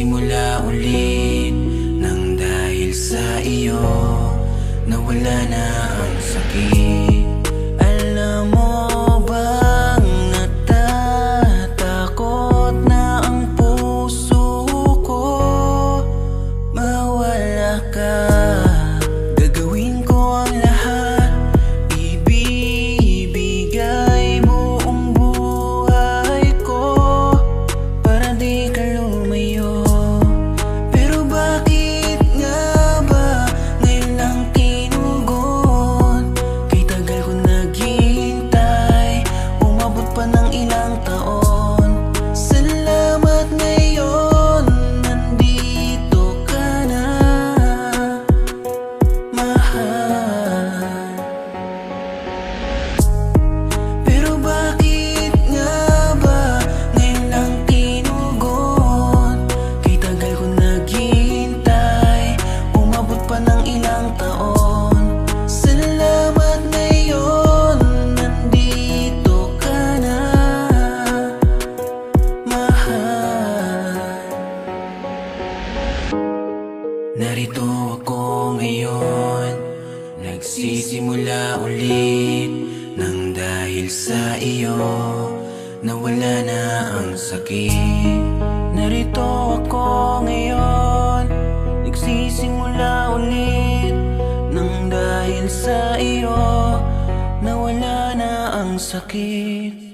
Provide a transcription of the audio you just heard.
magsimula ulit Nang dahil sa iyo Nawala na ang sakit. Narito ako ngayon Nagsisimula ulit Nang dahil sa iyo. Nawala na ang sakit. Narito ako ngayon Nagsisimula ulit Nang dahil sa iyo. Nawala na ang sakit.